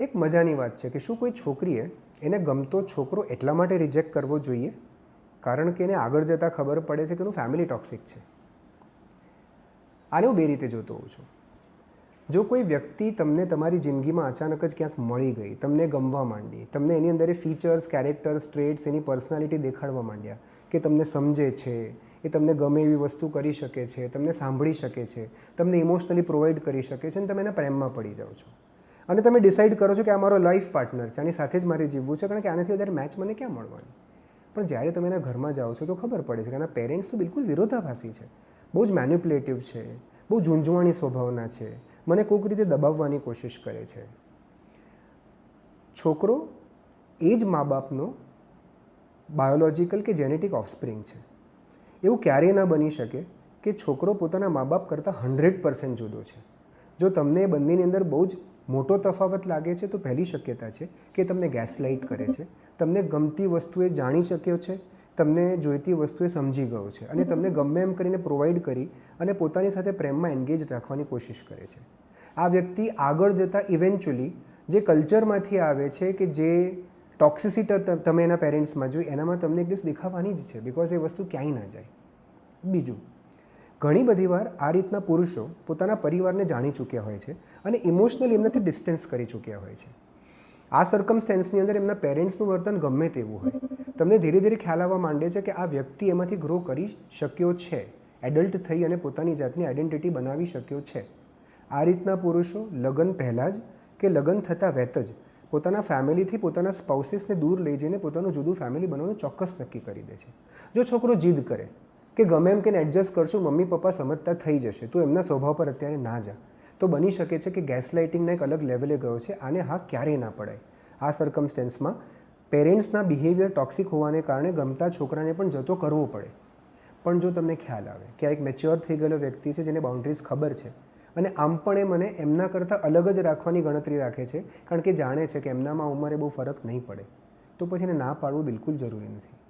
એક મજાની વાત છે કે શું કોઈ છોકરીએ એને ગમતો છોકરો એટલા માટે રિજેક્ટ કરવો જોઈએ? કારણ કે એને આગળ જતાં ખબર પડે છે કે એનું ફેમિલી ટોક્સિક છે. આને હું બે રીતે જોતો હોઉં છું. જો કોઈ વ્યક્તિ તમને તમારી જિંદગીમાં અચાનક જ ક્યાંક મળી ગઈ, તમને ગમવા માંડી, તમને એની અંદર ફીચર્સ કેરેક્ટર્સ ટ્રેટ્સ એની પર્સનાલિટી દેખાડવા માંડ્યા કે તમને સમજે છે, એ તમને ગમે એવી વસ્તુ કરી શકે છે, તમને સાંભળી શકે છે, તમને ઇમોશનલી પ્રોવાઈડ કરી શકે છે, અને તમે એના પ્રેમમાં પડી જાઓ છો. અને તમે ડિસાઈડ કરો છો કે આ મારો લાઈફ પાર્ટનર છે, આની સાથે જ મારે જીવવું છે, કારણ કે આનાથી વધારે મેચ મને ક્યાં મળવાની? પણ જ્યારે તમે એના ઘરમાં જાઓ છો તો ખબર પડે છે કે આના પેરેન્ટ્સ તો બિલકુલ વિરોધાભાસી છે. બહુ જ મેન્યુપ્યુલેટિવ છે, બહુ ઝૂંઝવાણી સ્વભાવના છે, મને કોઈક રીતે દબાવવાની કોશિશ કરે છે. છોકરો એ જ મા બાપનો બાયોલોજિકલ કે જેનેટિક ઓફસ્પ્રિંગ છે. એવું ક્યારેય ન બની શકે કે છોકરો પોતાના મા બાપ કરતાં હંડ્રેડ પર્સન્ટ જુદો છે. જો તમને એ બંનેની અંદર બહુ જ મોટો તફાવત લાગે છે તો પહેલી શક્યતા છે કે તમને ગેસલાઇટ કરે છે. તમને ગમતી વસ્તુએ જાણી શક્યો છે, તમને જોઈતી વસ્તુએ સમજી ગયો છે અને તમને ગમે એમ કરીને પ્રોવાઈડ કરી અને પોતાની સાથે પ્રેમમાં એન્ગેજ રાખવાની કોશિશ કરે છે. આ વ્યક્તિ આગળ જતાં ઇવેન્ચ્યુઅલી જે કલ્ચરમાંથી આવે છે કે જે ટોક્સિસિટી તમે એના પેરેન્ટ્સમાં જોઈ, એનામાં તમને એક દિવસ દેખાવાની જ છે બિકોઝ એ વસ્તુ ક્યાંય ના જાય. બીજું ઘણી બધી વાર આ રીતના પુરુષો પોતાના પરિવારને જાણી ચૂક્યા હોય છે અને ઇમોશનલી એમનાથી ડિસ્ટન્સ કરી ચૂક્યા હોય છે. આ સર્કમસ્ટેન્સની અંદર એમના પેરેન્ટ્સનું વર્તન ગમે તેવું હોય. તમને ધીરે ધીરે ખ્યાલ આવવા માંડે છે કે આ વ્યક્તિ એમાંથી ગ્રો કરી શક્યો છે. એડલ્ટ થઈ અને પોતાની જાતની આઈડેન્ટિટી બનાવી શક્યો છે. આ રીતના પુરુષો લગ્ન પહેલાં જ કે લગ્ન થતાં વહેત જ પોતાના ફેમિલીથી પોતાના સ્પાઉસીસને દૂર લઈ જઈને પોતાનું જુદું ફેમિલી બનાવવાનું ચોક્કસ નક્કી કરી દે છે. જો છોકરો જીદ કરે કે ગમે એમ કે એડજસ્ટ કરશું, મમ્મી, પપ્પા સમજતા થઈ જશે. તું એમના સ્વભાવ પર અત્યારે ના જા. તો બની શકે છે કે ગેસ લાઇટિંગના એક અલગ લેવલે ગયો છે, આને હા ક્યારેય ના પડાય. આ સરકમસ્ટેન્સમાં પેરેન્ટ્સના બિહેવિયર ટોક્સિક હોવાને કારણે ગમતા છોકરાને પણ જતો કરવો પડે. પણ જો તમને ખ્યાલ આવે કે આ એક મેચ્યોર થઈ ગયેલો વ્યક્તિ છે જેને બાઉન્ડ્રીઝ ખબર છે, અને આમ પણ એ મને એમના કરતાં અલગ જ રાખવાની ગણતરી રાખે છે, કારણ કે જાણે છે કે એમનામાં ઉંમરે બહુ ફરક નહીં પડે, તો પછી એને ના પાડવું બિલકુલ જરૂરી નથી.